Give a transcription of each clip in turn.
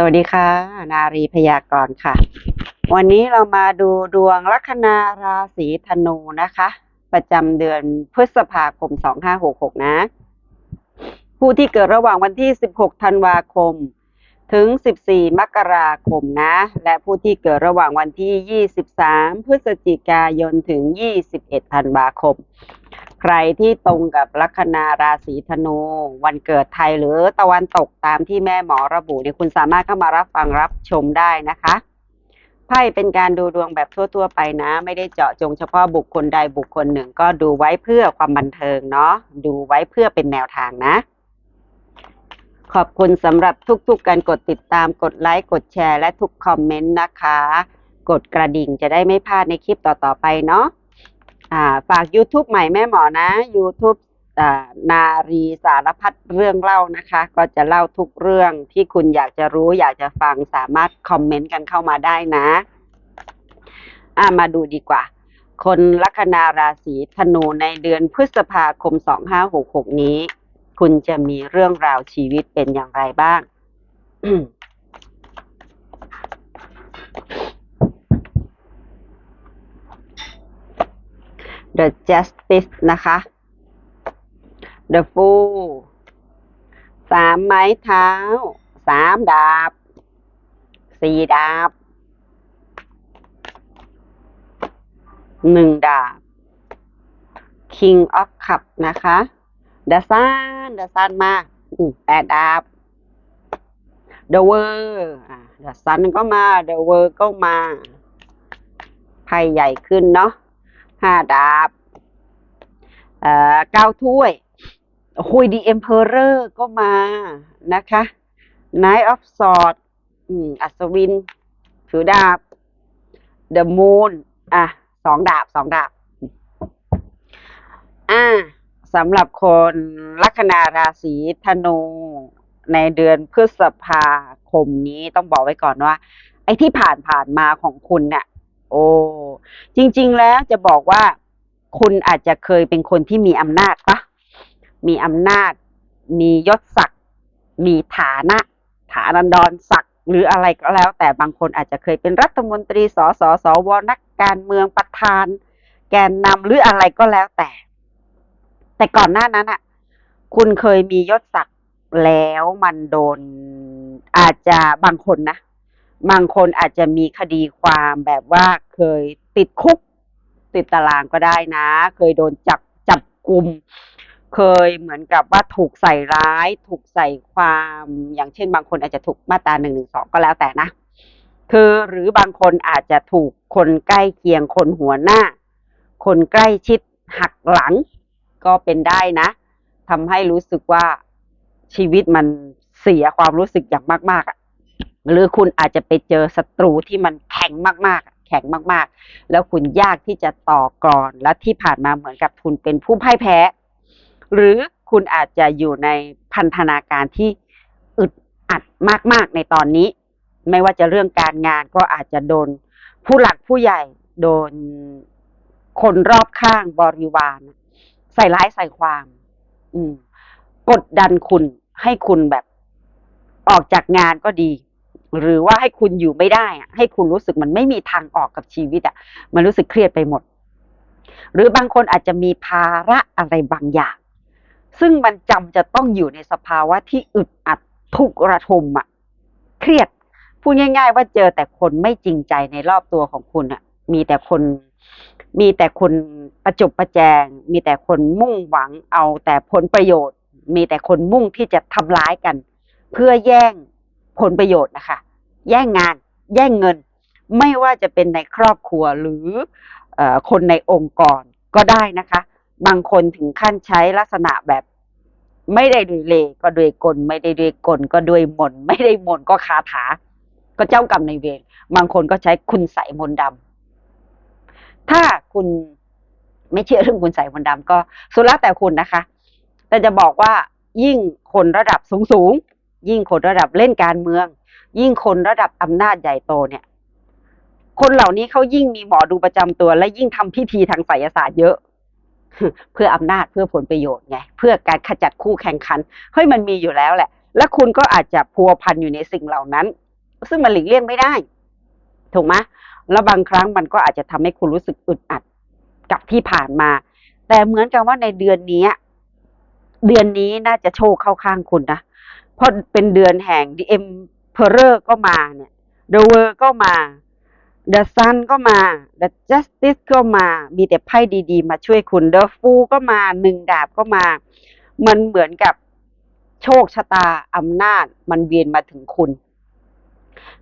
สวัสดีค่ะ นารีพยากรณ์ค่ะ วันนี้เรามาดูดวงลัคนาราศีธนูนะคะ ประจำเดือนพฤษภาคม 2566 นะ ผู้ที่เกิดระหว่างวันที่ 16 ธันวาคม ถึง 14 มกราคมนะ และผู้ที่เกิดระหว่างวันที่ 23 พฤศจิกายนถึง 21 ธันวาคม ใครที่ตรงกับลัคนาราศีธนู วันเกิดไทยหรือตะวันตกตามที่แม่หมอระบุเนี่ยคุณสามารถเข้ามารับฟังรับชมได้นะคะไพ่เป็นการดูดวงแบบทั่ว ๆ ไปนะ ไม่ได้เจาะจงเฉพาะบุคคลใดบุคคลหนึ่ง ก็ดูไว้เพื่อความบันเทิงเนาะดูไว้เพื่อเป็นแนวทางนะ ขอบคุณสำหรับทุกๆการกดติดตาม กดไลค์ กดแชร์ และทุกคอมเมนต์นะคะ กดกระดิ่งจะได้ไม่พลาดในคลิปต่อๆไปเนาะฝาก YouTube ใหม่แม่หมอนะ YouTube อ่านารีสารพัดเรื่องเล่านะคะ ก็จะเล่าทุกเรื่องที่คุณอยากจะรู้อยากจะฟังสามารถคอมเมนต์กันเข้ามาได้นะอ่ามาดูดีกว่า คนลัคนาราศีธนูในเดือนพฤษภาคม 2566 นี้ คุณจะมีเรื่องราวชีวิตเป็นอย่างไรบ้าง The Justice นะคะ The Fool สามไม้เท้า สามดาบ สี่ดาบ หนึ่งดาบ King of Cup นะคะ The Sun The Sun มาแปดดาบ The World อ่า The Sun ก็มา The World ก็มาไพ่ใหญ่ขึ้นเนาะห้าดาบเอ่อเก้าถ้วยคุยดีเอ็มเพอเรอร์ก็มานะคะ Knight of Swords อืมอัศวินถือดาบ The Moon อะสองดาบสองดาบอ่า สำหรับคนลัคนาราศีธนูในเดือนพฤษภาคมนี้ต้องบอกไว้ก่อนว่า ไอ้ที่ผ่านผ่านมาของคุณเนี่ยโอ้จริง ๆ แล้วจะบอกว่า คุณอาจจะเคยเป็นคนที่มีอำนาจปะมีอำนาจ มียศศักดิ์มีฐานะ ฐานันดรศักดิ์หรืออะไรก็แล้ว แต่บางคนอาจจะเคยเป็นรัฐมนตรีสสสวนักการเมืองประธาน แกนนำหรืออะไรก็แล้วแต่ แต่ก่อนหน้านั้นอะคุณเคยมียศศักดิ์แล้วมันโดนอาจจะบางคนนะ บางคนอาจจะมีคดีความแบบว่าเคยติดคุก ติดตารางก็ได้นะ เคยโดนจับจับกลุ่มเคยเหมือนกับว่าถูกใส่ร้าย ถูกใส่ความอย่างเช่น บางคนอาจจะถูกมาตราหนึ่งหนึ่งสองก็แล้วแต่นะ คือหรือบางคนอาจจะถูกคนใกล้เคียงคนหัวหน้า คนใกล้ชิดหักหลัง ก็เป็นได้นะทำให้รู้สึกว่าชีวิตมันเสียความรู้สึกอย่างมาก ๆอะหรือคุณอาจจะไปเจอศัตรูที่มันแข็งมากๆ แข็งมากๆ แล้วคุณยากที่จะต่อกรและที่ผ่านมาเหมือนกับคุณเป็นผู้พ่ายแพ้ หรือคุณอาจจะอยู่ในพันธนาการที่อึดอัดมาก ๆ ในตอนนี้ ไม่ว่าจะเรื่องการงานก็อาจจะโดนผู้หลักผู้ใหญ่โดนคนรอบข้างบริวาร ใส่ร้ายใส่ความ อืม กดดันคุณให้คุณแบบออกจากงานก็ดี หรือว่าให้คุณอยู่ไม่ได้อะให้คุณรู้สึกมันไม่มีทางออกกับชีวิตอะมันรู้สึกเครียดไปหมด หรือบางคนอาจจะมีภาระอะไรบางอย่าง ซึ่งมันจำจะต้องอยู่ในสภาวะที่อึดอัดทุกข์ระทมอะเครียดพูดง่าย ๆ ว่าเจอแต่คนไม่จริงใจในรอบตัวของคุณอะมีแต่คน มีแต่คนประจบประแจง มีแต่คนมุ่งหวังเอาแต่ผลประโยชน์ มีแต่คนมุ่งที่จะทำร้ายกัน เพื่อแย่งผลประโยชน์นะคะ แย่งงาน แย่งเงิน ไม่ว่าจะเป็นในครอบครัวหรืออคนในองค์กรก็ได้นะคะ บางคนถึงขั้นใช้ลักษณะแบบไม่ได้ด้วยเลห์ก็ด้วยกล ไม่ได้ด้วยกลก็ด้วยมน ไม่ได้มนก็คาถา ก็เจ้ากรรมในายเวรบางคนก็ใช้คุณใส่มนดำ ถ้าคุณไม่เชื่อเรื่องคุณใส่มนต์ดำก็สุดแล้วแต่คุณนะคะ แต่จะบอกว่ายิ่งคนระดับสูงสูงยิ่งคนระดับเล่นการเมือง ยิ่งคนระดับอำนาจใหญ่โตเนี่ย คนเหล่านี้เขายิ่งมีหมอดูประจำตัว และยิ่งทำพิธีทางไสยศาสตร์เยอะ เพื่ออำนาจเพื่อผลประโยชน์ไงเพื่อการขจัดคู่แข่งขันเฮ้ยมันมีอยู่แล้วแหละ และคุณก็อาจจะพัวพันอยู่ในสิ่งเหล่านั้น ซึ่งมันหลีกเลี่ยงไม่ได้ถูกไหม แล้วบางครั้งมันก็อาจจะทำให้คุณรู้สึกอึดอัดกับที่ผ่านมา แต่เหมือนกับว่าในเดือนนี้ เดือนนี้น่าจะโชคเข้าข้างคุณนะเพราะเป็นเดือนแห่ง The Emperor ก็มาเนี่ย The World ก็มา The Sun ก็มา The Justice ก็มา มีแต่ไพ่ดีๆ มาช่วยคุณ The Fool ก็มาหนึ่งดาบก็มา มันเหมือนกับโชคชะตาอำนาจมันเวียนมาถึงคุณ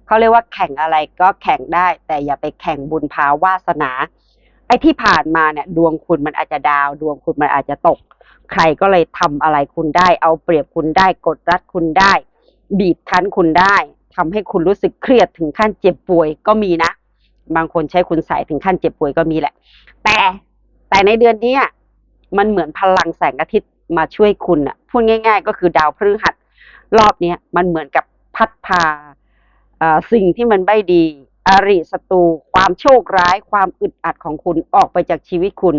เขาเรียกว่าแข่งอะไรก็แข่งได้ แต่อย่าไปแข่งบุญภาวาสนา ไอ้ที่ผ่านมาเนี่ย ดวงคุณมันอาจจะดาว ดวงคุณมันอาจจะตก ใครก็เลยทำอะไรคุณได้ เอาเปรียบคุณได้ กดรัดคุณได้ บีบคั้นคุณได้ทำให้คุณรู้สึกเครียดถึงขั้นเจ็บป่วยก็มีนะ บางคนใช้คุณใส่ถึงขั้นเจ็บป่วยก็มีแหละ แต่แต่ในเดือนนี้มันเหมือนพลังแสงอาทิตย์มาช่วยคุณอะพูดง่าย ๆ ก็คือดาวพฤหัส รอบเนี้ยมันเหมือนกับพัดพา สิ่งที่มันไม่ดี อริศัตรูความโชคร้าย ความอึดอัดของคุณออกไปจากชีวิตคุณ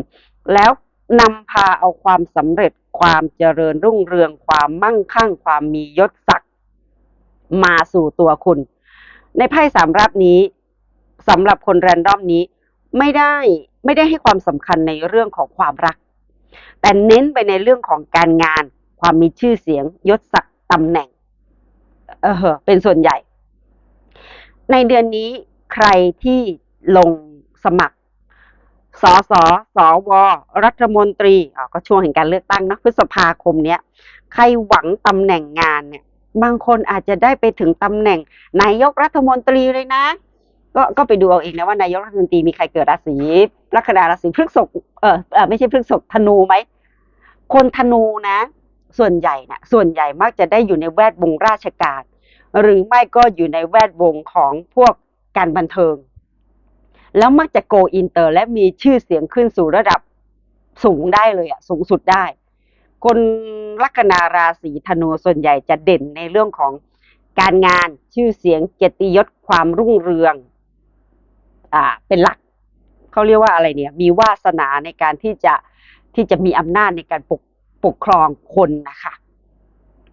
แล้วนำพาเอาความสำเร็จความเจริญรุ่งเรือง ความมั่งคั่ง ความมียศศักดิ์มาสู่ตัวคุณ ในไพ่สามรับนี้สำหรับคนแรนดอมนี้ไม่ได้ไม่ได้ให้ความสำคัญในเรื่องของความรัก แต่เน้นไปในเรื่องของการงาน ความมีชื่อเสียงยศศักดิ์ตำแหน่งเออเป็นส่วนใหญ่ ในเดือนนี้ใครที่ลงสมัคร สสสว รัฐมนตรีอ่าก็ช่วงแห่งการเลือกตั้งนะพฤษภาคมเนี้ย ใครหวังตำแหน่งงานเนี่ย บางคนอาจจะได้ไปถึงตำแหน่งนายกรัฐมนตรีเลยนะ ก็ก็ไปดูเอาเองนะว่านายกรัฐมนตรีมีใครเกิดราศีลัคนาราศีพฤษภเออเออไม่ใช่พฤษภธนูไหม คนธนูนะ ส่วนใหญ่นะส่วนใหญ่มักจะได้อยู่ในแวดวงราชการ หรือไม่ก็อยู่ในแวดวงของพวกการบันเทิง แล้วมักจะโกอินเตอร์ และมีชื่อเสียงขึ้นสู่ระดับสูงได้เลยอะสูงสุดได้ คนลัคนาราศีธนูส่วนใหญ่จะเด่นในเรื่องของการงานชื่อเสียงเกียรติยศความรุ่งเรือง อ่า เป็นหลักเขาเรียกว่าอะไรเนี่ย มีวาสนาในการที่จะที่จะมีอำนาจในการปกปกครองคนนะคะ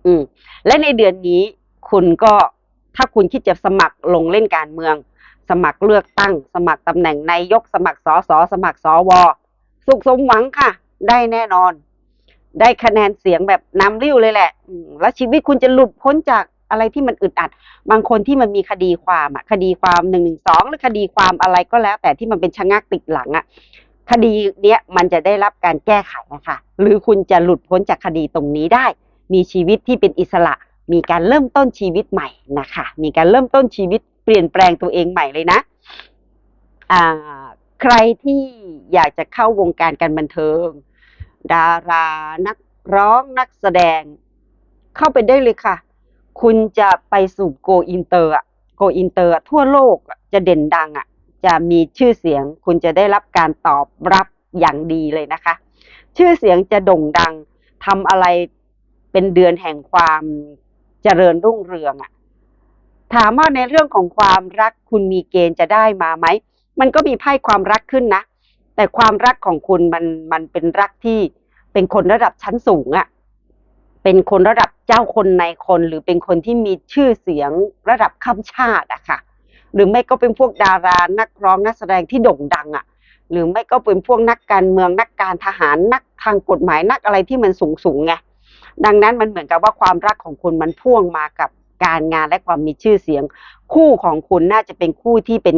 อืม และในเดือนนี้ คุณก็ถ้าคุณคิดจะสมัครลงเล่นการเมือง สมัครเลือกตั้ง สมัครตำแหน่งนายก สมัครสอสสมัครสวสุขสมหวังค่ะ ได้แน่นอน ได้คะแนนเสียงแบบนำริ้วเลยแหละแล้วชีวิตคุณจะหลุดพ้นจากอะไรที่มันอึดอัด บางคนที่มันมีคดีความอะคดีความหนึ่งหนึ่งสองหรือคดีความอะไรก็แล้ว แต่ที่มันเป็นชะงักติดหลังอะคดีเนี้ยมันจะได้รับการแก้ไขนะคะ หรือคุณจะหลุดพ้นจากคดีตรงนี้ได้ มีชีวิตที่เป็นอิสระ มีการเริ่มต้นชีวิตใหม่นะคะ มีการเริ่มต้นชีวิตเปลี่ยนแปลงตัวเองใหม่เลยนะอ่าใครที่อยากจะเข้าวงการการบันเทิง ดารานักร้องนักแสดง เข้าไปได้เลยค่ะ คุณจะไปสู่โกอินเตอร์อะโกอินเตอร์ทั่วโลกจะเด่นดังอะจะมีชื่อเสียง คุณจะได้รับการตอบรับอย่างดีเลยนะคะ ชื่อเสียงจะโด่งดังทำอะไรเป็นเดือนแห่งความ เจริญรุ่งเรืองอะถามว่าในเรื่องของความรักคุณมีเกณฑ์จะได้มาไหม มันก็มีไพ่ความรักขึ้นนะ แต่ความรักของคุณมันมันเป็นรักที่เป็นคนระดับชั้นสูงอะเป็นคนระดับเจ้าคนในคนหรือเป็นคนที่มีชื่อเสียงระดับข้ามชาติอะค่ะ หรือไม่ก็เป็นพวกดารานักร้องนักแสดงที่โด่งดังอะหรือไม่ก็เป็นพวกนักการเมืองนักการทหารนักทางกฎหมายนักอะไรที่มันสูงสูงไง ดังนั้นมันเหมือนกับว่าความรักของคุณมันพ่วงมากับการงานและความมีชื่อเสียง คู่ของคุณน่าจะเป็นคู่ที่เป็น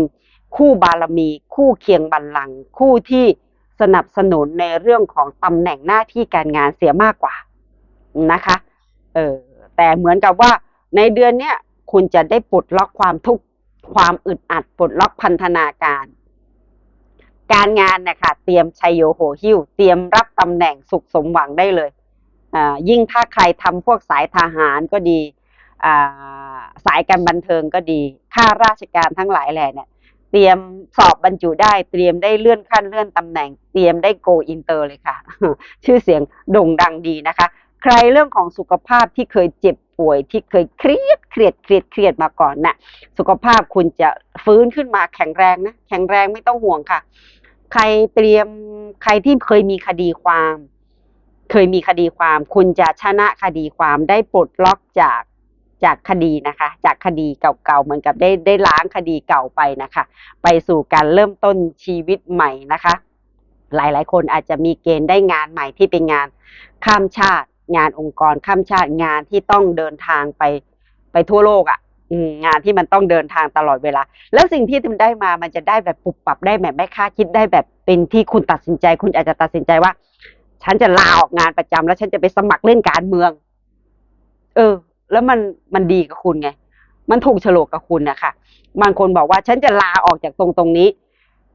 คู่บารมี คู่เคียงบัลลังก์คู่ที่สนับสนุนในเรื่องของตำแหน่งหน้าที่การงานเสียมากกว่านะคะเออแต่เหมือนกับว่าในเดือนเนี้ยคุณจะได้ปลดล็อกความทุกข์ความอึดอัดปลดล็อกพันธนาการ การงานเนี่ยค่ะเตรียมชัยโยโหหิ้ว เตรียมรับตำแหน่งสุขสมหวังได้เลย ยิ่งถ้าใครทำพวกสายทหารก็ดีสายการบันเทิงก็ดีข้าราชการทั้งหลายแหล่เนี่ยเตรียมสอบบรรจุได้เตรียมได้เลื่อนขั้นเลื่อนตำแหน่ง เตรียมได้โกอินเตอร์เลยค่ะ ชื่อเสียงโด่งดังดีนะคะ ใครเรื่องของสุขภาพที่เคยเจ็บป่วยที่เคยเครียดเครียดเครียดเครียดมาก่อนน่ะสุขภาพคุณจะฟื้นขึ้นมาแข็งแรงนะแข็งแรงไม่ต้องห่วงค่ะ ใครเตรียมใครที่เคยมีคดีความ เคยมีคดีความ คุณจะชนะคดีความได้ปลดล็อกจากจากคดีนะคะ จากคดีเก่าๆเหมือนกับได้ได้ล้างคดีเก่าไปนะคะ ไปสู่การเริ่มต้นชีวิตใหม่นะคะ หลายๆ คนอาจจะมีเกณฑ์ได้งานใหม่ที่เป็นงานข้ามชาติ งานองค์กรข้ามชาติงานที่ต้องเดินทางไปไปทั่วโลกอะ่ะงานที่มันต้องเดินทางตลอดเวลา แล้วสิ่งที่คุณได้มามันจะได้แบบปรับปรับได้แบบไม่คาดคิดได้แบบเป็นที่คุณตัดสินใจ คุณอาจจะตัดสินใจว่า ฉันจะลาออกงานประจำแล้วฉันจะไปสมัครเล่นการเมือง เออ แล้วมันมันดีกับคุณไง มันถูกโฉลกกับคุณนะคะบางคนบอกว่าฉันจะลาออกจากตรงตรงนี้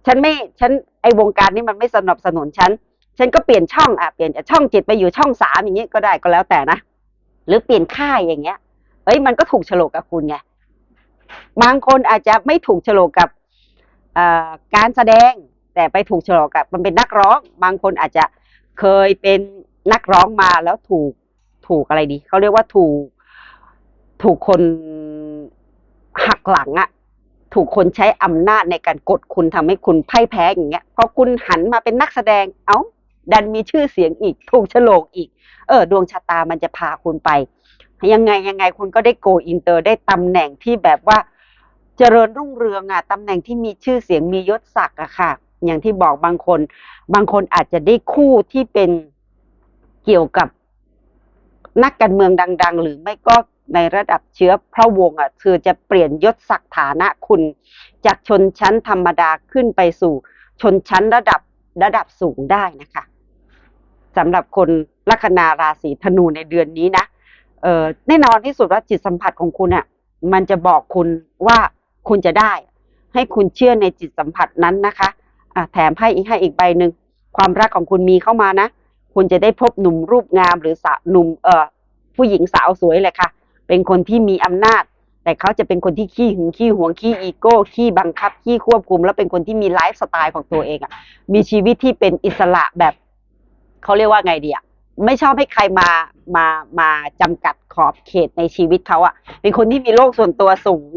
ฉันไม่ฉันไอวงการนี้มันไม่สนับสนุนฉันฉันก็เปลี่ยนช่องอะเปลี่ยนจากช่องเจ็ดไปอยู่ช่องสามอย่างเงี้ก็ได้ก็แล้วแต่นะหรือเปลี่ยนค่ายอย่างเงี้ย เอ้ยมันก็ถูกโฉลกกับคุณไงบางคนอาจจะไม่ถูกโฉลกกับการแสดง แต่ไปถูกโฉลกกับมันเป็นนักร้อง บางคนอาจจะ เคยเป็นนักร้องมาแล้วถูกถูกอะไรดีเขาเรียกว่าถูก ถูกคนหักหลังอะถูกคนใช้อำนาจในการกดคุณทำให้คุณพ่ายแพ้อย่างเงี้ยพอคุณหันมาเป็นนักแสดง เอ้า ดันมีชื่อเสียงอีก ถูกโฉลกอีก เออ ดวงชะตามันจะพาคุณไป ยังไงยังไงคุณก็ได้โกอินเตอร์ได้ตำแหน่งที่แบบว่า เจริญรุ่งเรืองอะตำแหน่งที่มีชื่อเสียงมียศศักดิ์อะค่ะ อย่างที่บอกบางคน บางคนอาจจะได้คู่ที่เป็นเกี่ยวกับนักการเมืองดัง ๆ หรือไม่ก็ในระดับเชื้อพระวงศ์อะคือจะเปลี่ยนยศศักดิ์ฐานะคุณ จากชนชั้นธรรมดาขึ้นไปสู่ชนชั้นระดับระดับสูงได้นะคะสำหรับคนลัคนาราศีธนูในเดือนนี้นะเออแน่นอนที่สุดว่าจิตสัมผัสของคุณอะมันจะบอกคุณว่าคุณจะได้ ให้คุณเชื่อในจิตสัมผัสนั้นนะคะ อะแถมให้อีกให้อีกใบหนึ่งความรักของคุณมีเข้ามานะ คุณจะได้พบหนุ่มรูปงามหรือสาวหนุ่มเอ่อผู้หญิงสาวสวยเลยค่ะ เป็นคนที่มีอำนาจ แต่เขาจะเป็นคนที่ขี้หึงขี้หวงขี้อีโก้ขี้บังคับขี้ควบคุม แล้วเป็นคนที่มีไลฟ์สไตล์ของตัวเองอะ่ะ มีชีวิตที่เป็นอิสระแบบเขาเรียกว่าไงดีอะไม่ชอบให้ใครมามามาจำกัดขอบเขตในชีวิตเขาอะ่ะ เป็นคนที่มีโลกส่วนตัวสูง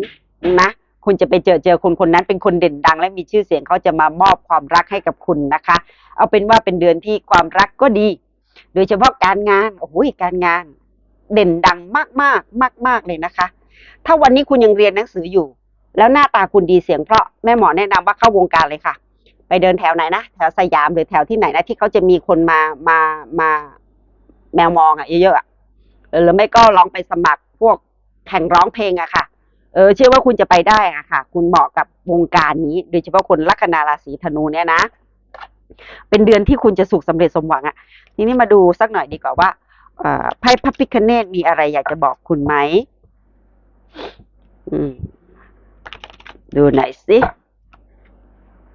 นะ คุณจะไปเจอเจอคนคนนั้นเป็นคนเด่นดัง และมีชื่อเสียงเขาจะมามอบความรักให้กับคุณนะคะ เอาเป็นว่าเป็นเดือนที่ความรักก็ดี โดยเฉพาะการงานโอ้โหการงาน เด่นดังมากมากมากมากเลยนะคะ ถ้าวันนี้คุณยังเรียนหนังสืออยู่ แล้วหน้าตาคุณดีเสียงเพราะแม่หมอแนะนำว่าเข้าวงการเลยค่ะ ไปเดินแถวไหนนะแถวสยามหรือแถวที่ไหนนะที่เขาจะมีคนมามามาแมวมองอะเยอะๆอะหรือไม่ก็ลองไปสมัครพวกแข่งร้องเพลงอะค่ะ เออเชื่อว่าคุณจะไปได้อะค่ะ คุณเหมาะกับวงการนี้ โดยเฉพาะคนลัคนาราศีธนูเนี่ยนะ เป็นเดือนที่คุณจะสุขสำเร็จสมหวังอะทีนี้มาดูสักหน่อยดีกว่าว่าอไพ่พระพิคเนตมีอะไรอยากจะบอกคุณไหมอืมดูหน่อยสิ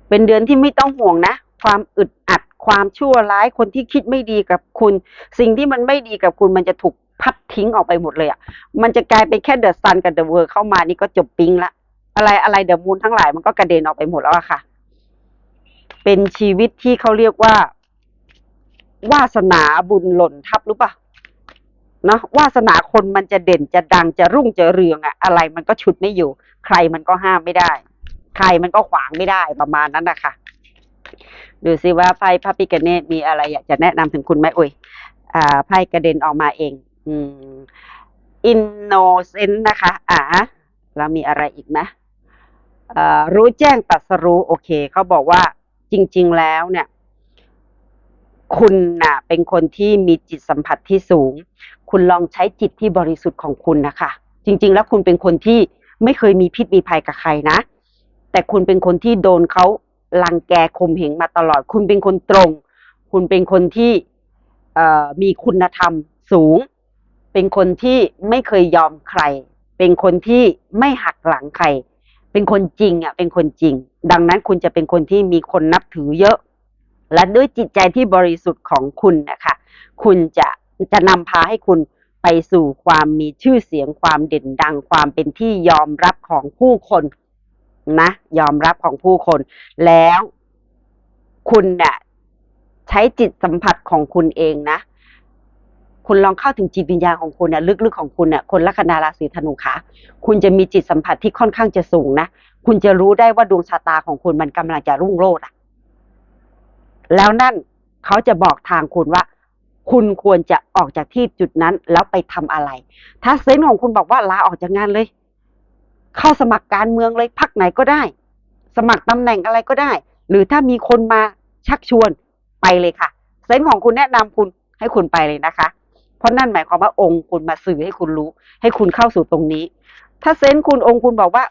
เป็นเดือนที่ไม่ต้องห่วงนะ ความอึดอัด ความชั่วร้าย คนที่คิดไม่ดีกับคุณ สิ่งที่มันไม่ดีกับคุณมันจะถูก พัดทิ้งออกไปหมดเลยอะ่ะ มันจะกลายเป็นแค่เดอะซันกับเดอะเวิร์เข้ามานี่ก็จบปิ๊งละ อะไรอะไรเดอะมูนทั้งหลายมันก็กระเด็นออกไปหมดแล้วอะค่ะ เป็นชีวิตที่เขาเรียกว่า วาสนาบุญหล่นทับหรือปล่าเนาะวาสนาคนมันจะเด่นจะดังจะรุ่งจะเรืองอะอะไรมันก็ฉุดไม่อยู่ ใครมันก็ห้ามไม่ได้ ใครมันก็ขวางไม่ได้ประมาณนั้นนะคะดูสิว่าไพ่พระพิกเนตมีอะไรอยากจะแนะนำถึงคุณไหมอุ้ยอ่าไพ่กระเด็นออกมาเอง อินโนเซนต์นะคะ อ่าแล้วมีอะไรอีกนะรู้แจ้งตรัสรู้โอเค เขาบอกว่าจริง ๆ แล้วเนี่ย คุณน่ะ เป็นคนที่มีจิตสัมผัสที่สูง คุณลองใช้จิตที่บริสุทธิ์ของคุณนะคะ จริง ๆ แล้วคุณเป็นคนที่ไม่เคยมีพิษมีภัยกับใครนะ แต่คุณเป็นคนที่โดนเขาลังแกข่มเหงมาตลอด คุณเป็นคนตรง คุณเป็นคนที่มีคุณธรรมสูง เป็นคนที่ไม่เคยยอมใคร เป็นคนที่ไม่หักหลังใคร เป็นคนจริงอะ เป็นคนจริง ดังนั้นคุณจะเป็นคนที่มีคนนับถือเยอะ และด้วยจิตใจที่บริสุทธิ์ของคุณนะคะคุณจะจะนำพาให้คุณไปสู่ความมีชื่อเสียงความเด่นดังความเป็นที่ยอมรับของผู้คนนะ ยอมรับของผู้คน แล้วคุณเนี่ยใช้จิตสัมผัสของคุณเองนะ คุณลองเข้าถึงจิตวิญญาณของคุณเนี่ยลึกๆของคุณเนี่ยคนลัคนาราศีธนูคะคุณจะมีจิตสัมผัสที่ค่อนข้างจะสูงนะคุณจะรู้ได้ว่าดวงชะตาของคุณมันกำลังจะรุ่งโรจน์อะแล้วนั่นเขาจะบอกทางคุณว่า คุณควรจะออกจากที่จุดนั้นแล้วไปทำอะไร ถ้าเซนส์ของคุณบอกว่าลาออกจากงานเลย เข้าสมัครการเมืองเลยพักไหนก็ได้ สมัครตำแหน่งอะไรก็ได้ หรือถ้ามีคนมาชักชวนไปเลยค่ะ เซนส์ของคุณแนะนำคุณให้คุณไปเลยนะคะ เพราะนั่นหมายความว่าองค์คุณมาสื่อให้คุณรู้ ให้คุณเข้าสู่ตรงนี้ ถ้าเซนส์คุณองค์คุณบอกว่า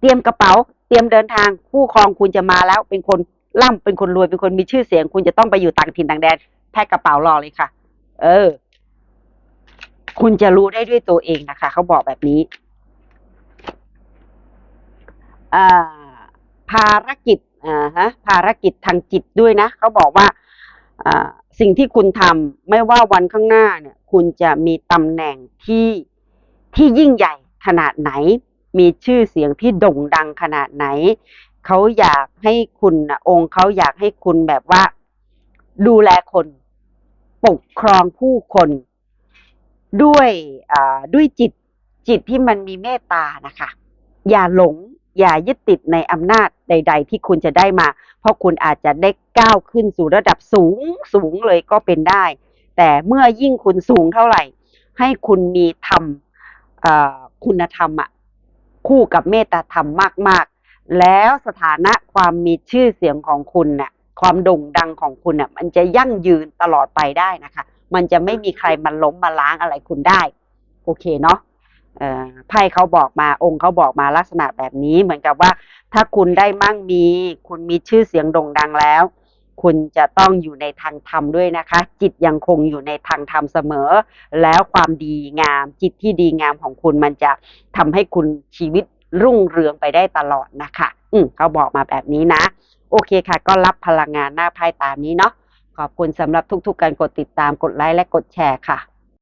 เตรียมกระเป๋า เตรียมเดินทาง คู่ครองคุณจะมาแล้ว เป็นคนร่ำเป็นคนรวยเป็นคนมีชื่อเสียง คุณจะต้องไปอยู่ต่างถิ่นต่างแดนแพ็คกระเป๋ารอเลยค่ะ เออ คุณจะรู้ได้ด้วยตัวเองนะคะ เขาบอกแบบนี้อ่าภารกิจอ่าฮะภารกิจทางจิตด้วยนะ เขาบอกว่าอ่า สิ่งที่คุณทำไม่ว่าวันข้างหน้าเนี่ย คุณจะมีตำแหน่งที่ที่ยิ่งใหญ่ขนาดไหน มีชื่อเสียงที่โด่งดังขนาดไหน เขาอยากให้คุณนะองค์เขาอยากให้คุณแบบว่า ดูแลคน ปกครองผู้คน ด้วยด้วยจิตจิตที่มันมีเมตตานะคะ อย่าหลง อย่ายึดติดในอำนาจใด ๆ ที่คุณจะได้มา เพราะคุณอาจจะได้ก้าวขึ้นสู่ระดับสูงสูงเลยก็เป็นได้ แต่เมื่อยิ่งคุณสูงเท่าไหร่ ให้คุณมีธรรมคุณธรรมอะคู่กับเมตตาธรรมมาก ๆ แล้วสถานะความมีชื่อเสียงของคุณน่ะความโด่งดังของคุณน่ะมันจะยั่งยืนตลอดไปได้นะคะ มันจะไม่มีใครมาล้มมาล้างอะไรคุณได้ โอเคเนาะ ไพ่เขาบอกมาองค์เขาบอกมาลักษณะแบบนี้ เหมือนกับว่า ถ้าคุณได้มั่งมี คุณมีชื่อเสียงโด่งดังแล้ว คุณจะต้องอยู่ในทางธรรมด้วยนะคะ จิตยังคงอยู่ในทางธรรมเสมอ แล้วความดีงาม จิตที่ดีงามของคุณมันจะทำให้คุณชีวิตรุ่งเรืองไปได้ตลอดนะคะ อืมเขาบอกมาแบบนี้นะ โอเคค่ะ ก็รับพลังงานหน้าไพ่ตามนี้เนาะขอบคุณสำหรับทุกๆการกดติดตามกดไลค์และกดแชร์ค่ะ